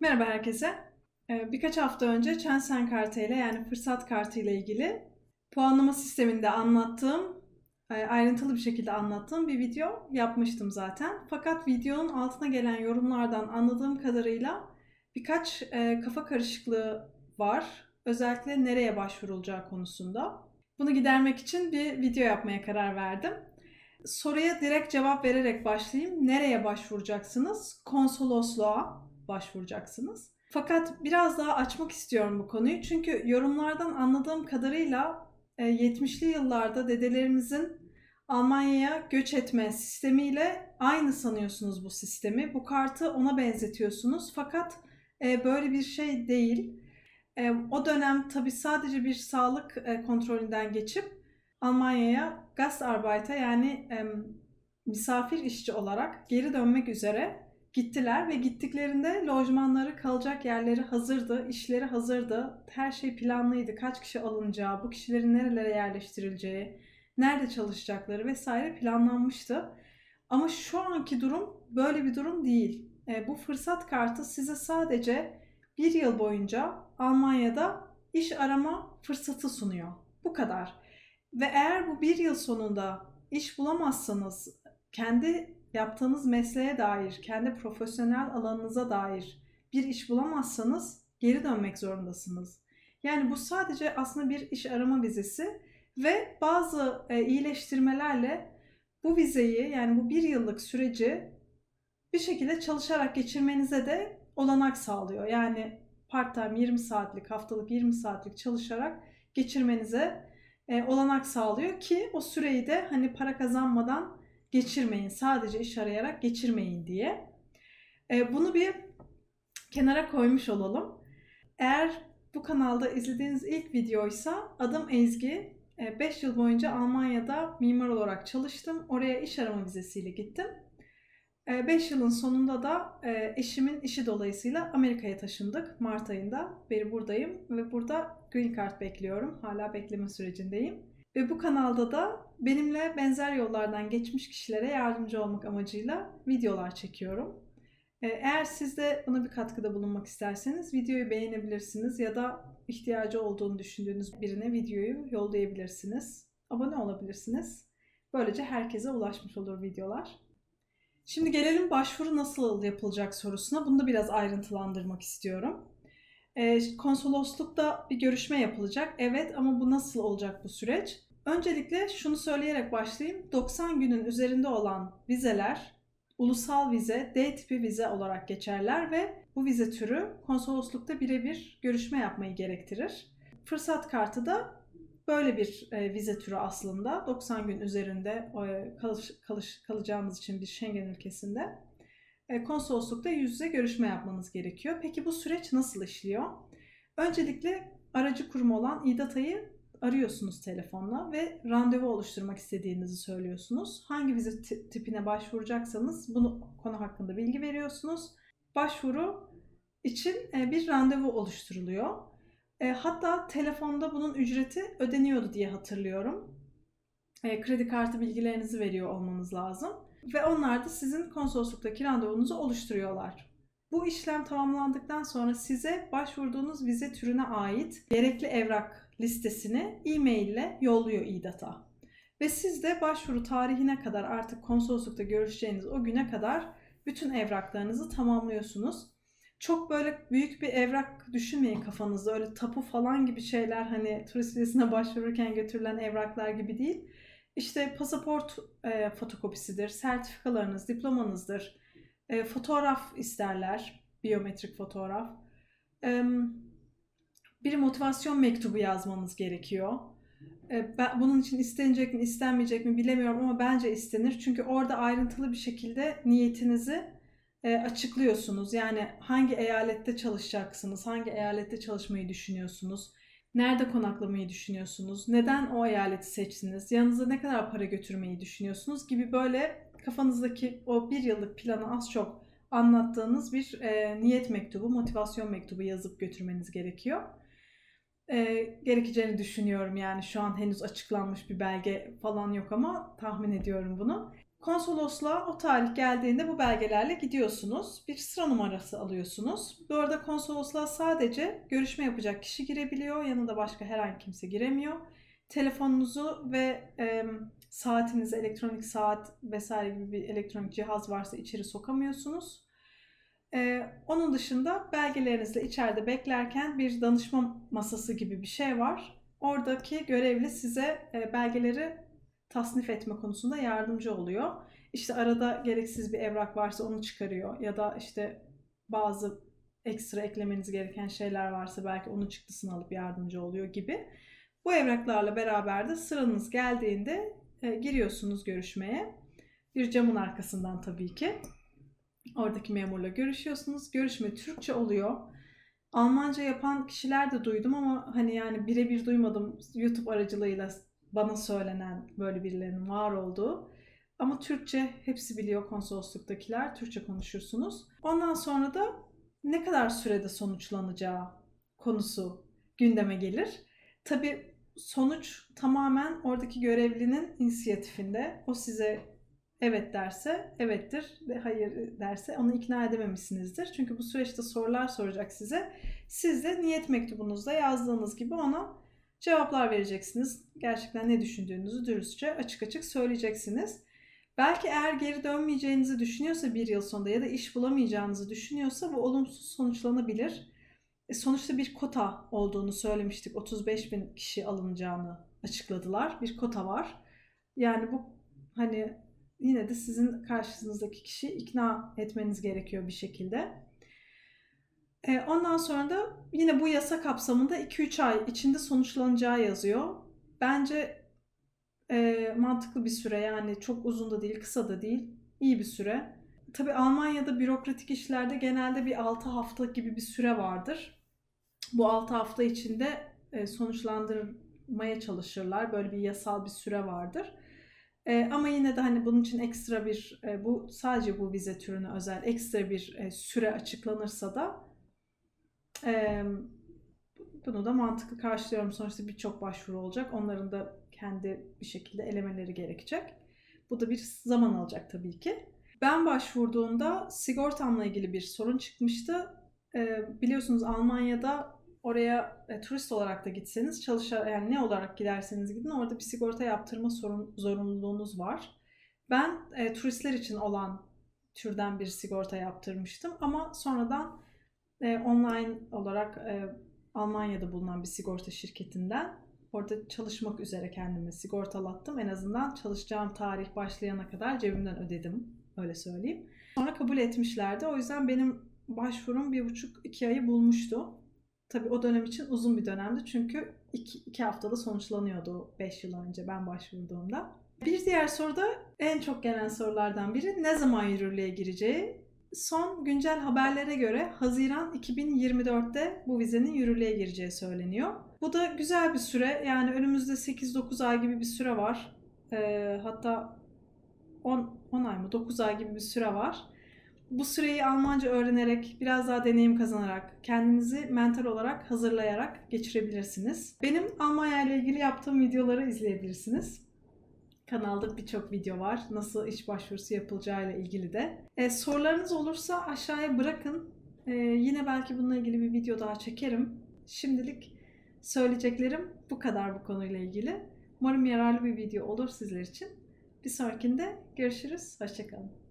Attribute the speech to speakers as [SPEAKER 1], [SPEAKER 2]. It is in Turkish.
[SPEAKER 1] Merhaba herkese. Ee, Birkaç hafta önce Chansen kartı ile yani fırsat kartı ile ilgili puanlama sisteminde anlattığım, e, ayrıntılı bir şekilde anlattığım bir video yapmıştım zaten. Fakat videonun altına gelen yorumlardan anladığım kadarıyla birkaç e, kafa karışıklığı var. Özellikle nereye başvurulacağı konusunda. Bunu gidermek için bir video yapmaya karar verdim. Soruya direkt cevap vererek başlayayım. Nereye başvuracaksınız? Konsolosluğa başvuracaksınız. Fakat biraz daha açmak istiyorum bu konuyu. Çünkü yorumlardan anladığım kadarıyla e, 70'li yıllarda dedelerimizin Almanya'ya göç etme sistemiyle aynı sanıyorsunuz bu sistemi. Bu kartı ona benzetiyorsunuz. Fakat e, böyle bir şey değil. E, o dönem tabii sadece bir sağlık e, kontrolünden geçip Almanya'ya Gastarbeiter yani e, misafir işçi olarak geri dönmek üzere gittiler ve gittiklerinde lojmanları, kalacak yerleri hazırdı, işleri hazırdı. Her şey planlıydı. Kaç kişi alınacağı, bu kişilerin nerelere yerleştirileceği, nerede çalışacakları vesaire planlanmıştı. Ama şu anki durum böyle bir durum değil. E, bu fırsat kartı size sadece bir yıl boyunca Almanya'da iş arama fırsatı sunuyor. Bu kadar. Ve eğer bu bir yıl sonunda iş bulamazsanız, kendi yaptığınız mesleğe dair, kendi profesyonel alanınıza dair bir iş bulamazsanız geri dönmek zorundasınız. Yani bu sadece aslında bir iş arama vizesi ve bazı e, iyileştirmelerle bu vizeyi yani bu bir yıllık süreci bir şekilde çalışarak geçirmenize de olanak sağlıyor. Yani part-time 20 saatlik, haftalık 20 saatlik çalışarak geçirmenize e, olanak sağlıyor ki o süreyi de hani para kazanmadan geçirmeyin. Sadece iş arayarak geçirmeyin diye. E, bunu bir kenara koymuş olalım. Eğer bu kanalda izlediğiniz ilk videoysa adım Ezgi. 5 yıl boyunca Almanya'da mimar olarak çalıştım. Oraya iş arama vizesiyle gittim. 5 yılın sonunda da eşimin işi dolayısıyla Amerika'ya taşındık. Mart ayında beri buradayım ve burada Green Card bekliyorum. Hala bekleme sürecindeyim. Ve bu kanalda da benimle benzer yollardan geçmiş kişilere yardımcı olmak amacıyla videolar çekiyorum. Eğer siz de buna bir katkıda bulunmak isterseniz videoyu beğenebilirsiniz ya da ihtiyacı olduğunu düşündüğünüz birine videoyu yollayabilirsiniz. Abone olabilirsiniz. Böylece herkese ulaşmış olur videolar. Şimdi gelelim başvuru nasıl yapılacak sorusuna. Bunu da biraz ayrıntılandırmak istiyorum. Ee, konsoloslukta bir görüşme yapılacak. Evet ama bu nasıl olacak bu süreç? Öncelikle şunu söyleyerek başlayayım. 90 günün üzerinde olan vizeler ulusal vize, D tipi vize olarak geçerler ve bu vize türü konsoloslukta birebir görüşme yapmayı gerektirir. Fırsat kartı da böyle bir e, vize türü aslında. 90 gün üzerinde e, kalış, kalış, kalacağınız için bir Schengen ülkesinde. E, konsoloslukta yüz yüze görüşme yapmanız gerekiyor. Peki bu süreç nasıl işliyor? Öncelikle aracı kurum olan İDATA'yı arıyorsunuz telefonla ve randevu oluşturmak istediğinizi söylüyorsunuz. Hangi vize tipine başvuracaksanız bunu konu hakkında bilgi veriyorsunuz. Başvuru için e, bir randevu oluşturuluyor. E, hatta telefonda bunun ücreti ödeniyordu diye hatırlıyorum. E, kredi kartı bilgilerinizi veriyor olmanız lazım. Ve onlar da sizin konsolosluktaki randevunuzu oluşturuyorlar. Bu işlem tamamlandıktan sonra size başvurduğunuz vize türüne ait gerekli evrak listesini e-mail ile yolluyor İDAT'a. Ve siz de başvuru tarihine kadar artık konsoloslukta görüşeceğiniz o güne kadar bütün evraklarınızı tamamlıyorsunuz. Çok böyle büyük bir evrak düşünmeyin kafanızda. Öyle tapu falan gibi şeyler hani turist vizesine başvururken götürülen evraklar gibi değil. İşte pasaport e, fotokopisidir, sertifikalarınız, diplomanızdır, e, fotoğraf isterler, biyometrik fotoğraf. E, bir motivasyon mektubu yazmanız gerekiyor. E, ben, bunun için istenecek mi istenmeyecek mi bilemiyorum ama bence istenir. Çünkü orada ayrıntılı bir şekilde niyetinizi e, açıklıyorsunuz. Yani hangi eyalette çalışacaksınız, hangi eyalette çalışmayı düşünüyorsunuz, nerede konaklamayı düşünüyorsunuz, neden o eyaleti seçtiniz, yanınıza ne kadar para götürmeyi düşünüyorsunuz gibi böyle kafanızdaki o bir yıllık planı az çok anlattığınız bir e, niyet mektubu, motivasyon mektubu yazıp götürmeniz gerekiyor e, gerekeceğini düşünüyorum. Yani şu an henüz açıklanmış bir belge falan yok ama tahmin ediyorum bunu. Konsolosluğa o tarih geldiğinde bu belgelerle gidiyorsunuz. Bir sıra numarası alıyorsunuz. Bu arada konsolosluğa sadece görüşme yapacak kişi girebiliyor. Yanında başka herhangi kimse giremiyor. Telefonunuzu ve e, saatinizi, elektronik saat vesaire gibi bir elektronik cihaz varsa içeri sokamıyorsunuz. E, onun dışında belgelerinizle içeride beklerken bir danışma masası gibi bir şey var. Oradaki görevli size belgeleri tasnif etme konusunda yardımcı oluyor. İşte arada gereksiz bir evrak varsa onu çıkarıyor ya da işte bazı ekstra eklemeniz gereken şeyler varsa belki onun çıktısını alıp yardımcı oluyor gibi. Bu evraklarla beraber de sıranız geldiğinde e, giriyorsunuz görüşmeye. Bir camın arkasından tabii ki. Oradaki memurla görüşüyorsunuz. Görüşme Türkçe oluyor. Almanca yapan kişiler de duydum ama hani yani birebir duymadım YouTube aracılığıyla bana söylenen böyle birilerinin var olduğu. Ama Türkçe hepsi biliyor konsolosluktakiler. Türkçe konuşursunuz. Ondan sonra da ne kadar sürede sonuçlanacağı konusu gündeme gelir. Tabi sonuç tamamen oradaki görevlinin inisiyatifinde. O size evet derse evettir, hayır derse onu ikna edememişsinizdir. Çünkü bu süreçte sorular soracak size. Siz de niyet mektubunuzda yazdığınız gibi ona cevaplar vereceksiniz. Gerçekten ne düşündüğünüzü dürüstçe açık açık söyleyeceksiniz. Belki eğer geri dönmeyeceğinizi düşünüyorsa bir yıl sonunda ya da iş bulamayacağınızı düşünüyorsa bu olumsuz sonuçlanabilir. E sonuçta bir kota olduğunu söylemiştik. 35 bin kişi alınacağını açıkladılar. Bir kota var. Yani bu hani yine de sizin karşınızdaki kişiyi ikna etmeniz gerekiyor bir şekilde. E, ondan sonra da yine bu yasa kapsamında 2-3 ay içinde sonuçlanacağı yazıyor. Bence e, mantıklı bir süre yani çok uzun da değil, kısa da değil, iyi bir süre. Tabii Almanya'da bürokratik işlerde genelde bir 6 hafta gibi bir süre vardır. Bu 6 hafta içinde e, sonuçlandırmaya çalışırlar. Böyle bir yasal bir süre vardır. E, ama yine de hani bunun için ekstra bir, e, bu sadece bu vize türüne özel ekstra bir e, süre açıklanırsa da e, bunu da mantıklı karşılıyorum. Sonuçta birçok başvuru olacak. Onların da kendi bir şekilde elemeleri gerekecek. Bu da bir zaman alacak tabii ki. Ben başvurduğumda sigortamla ilgili bir sorun çıkmıştı. E, biliyorsunuz Almanya'da oraya e, turist olarak da gitseniz çalışar yani ne olarak giderseniz gidin orada bir sigorta yaptırma sorun, zorunluluğunuz var. Ben e, turistler için olan türden bir sigorta yaptırmıştım ama sonradan e, online olarak e, Almanya'da bulunan bir sigorta şirketinden orada çalışmak üzere kendimi sigortalattım. En azından çalışacağım tarih başlayana kadar cebimden ödedim. Öyle söyleyeyim. Sonra kabul etmişlerdi. O yüzden benim başvurum bir buçuk iki ayı bulmuştu. Tabii o dönem için uzun bir dönemdi. Çünkü iki, iki haftada sonuçlanıyordu beş yıl önce ben başvurduğumda. Bir diğer soru da en çok gelen sorulardan biri ne zaman yürürlüğe gireceği. Son güncel haberlere göre Haziran 2024'te bu vizenin yürürlüğe gireceği söyleniyor. Bu da güzel bir süre. Yani önümüzde 8-9 ay gibi bir süre var. Ee, hatta 10, 10 ay mı 9 ay gibi bir süre var. Bu süreyi Almanca öğrenerek, biraz daha deneyim kazanarak, kendinizi mental olarak hazırlayarak geçirebilirsiniz. Benim Almanya ile ilgili yaptığım videoları izleyebilirsiniz. Kanalda birçok video var. Nasıl iş başvurusu yapılacağıyla ilgili de. E, sorularınız olursa aşağıya bırakın. E, yine belki bununla ilgili bir video daha çekerim. Şimdilik söyleyeceklerim bu kadar bu konuyla ilgili. Umarım yararlı bir video olur sizler için. Bir sonrakinde görüşürüz. Hoşçakalın.